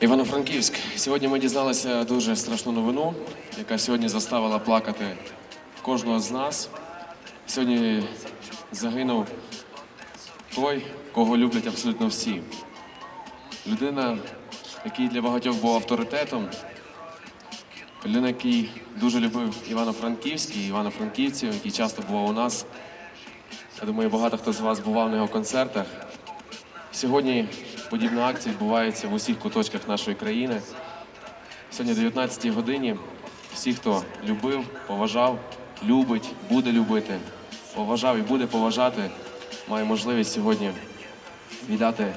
Івано-Франківськ. Сьогодні ми дізналися дуже страшну новину, яка сьогодні заставила плакати кожного з нас. Сьогодні загинув той, кого люблять абсолютно всі. Людина, який для багатьох був авторитетом, людина, який дуже любив Івано-Франківськ і Івано-Франківців, який часто бував у нас. Я думаю, багато хто з вас бував на його концертах. Сьогодні подібна акція відбувається в усіх куточках нашої країни. Сьогодні о 19 годині всі, хто любив, поважав, любить, буде любити, поважав і буде поважати, має можливість сьогодні віддати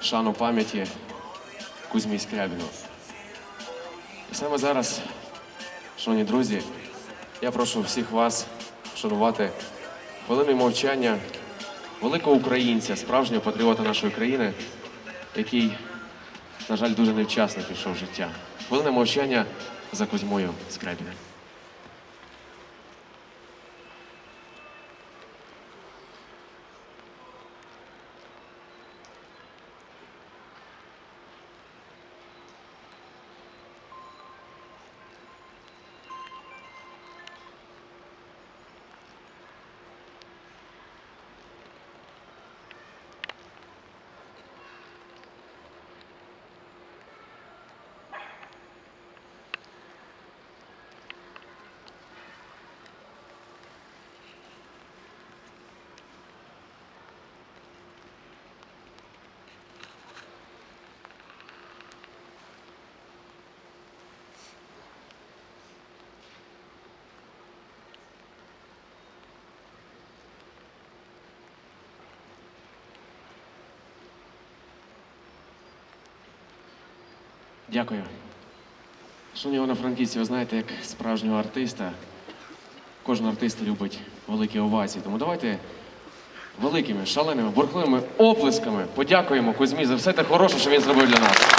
шану пам'яті Кузьмі Скрябіну. І саме зараз, шановні друзі, я прошу всіх вас вшанувати хвилиною мовчання великого українця, справжнього патріота нашої країни, який, на жаль, дуже невчасно пішов життя. Хвилина мовчання за Кузьмою Скрябіним. Дякую. Шановні Івано-Франківці, ви знаєте, як справжнього артиста, кожен артист любить великі овації. Тому давайте великими, шаленими, бурхливими оплесками подякуємо Кузьмі за все те хороше, що він зробив для нас.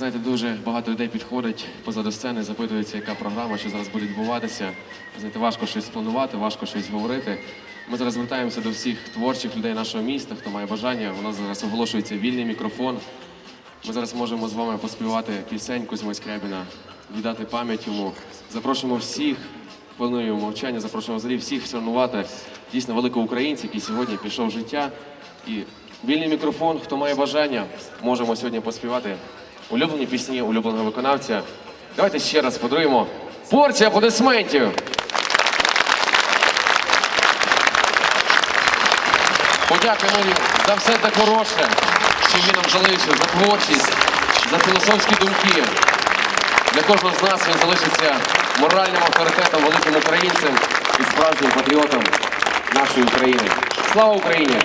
Знаєте, дуже багато людей підходить позаду сцени, запитуються, яка програма, що зараз буде відбуватися. Знаєте, важко щось спланувати, важко щось говорити. Ми зараз звертаємося до всіх творчих людей нашого міста, хто має бажання. У нас зараз оголошується вільний мікрофон. Ми зараз можемо з вами поспівати пісень Кузьми Скрябіна, віддати пам'ять йому. Запрошуємо всіх хвилиною мовчання, запрошуємо взагалі всіх вшанувати дійсно великого українця, який сьогодні пішов життя. І вільний мікрофон, хто має бажання, можемо сьогодні поспівати улюблені пісні улюбленого виконавця. Давайте ще раз подаруємо порцію аплодисментів. Подякуємо їм за все те хороше, що він нам залишив, за творчість, за філософські думки. Для кожного з нас він залишиться моральним авторитетом, великим українцем і справжнім патріотом нашої України. Слава Україні!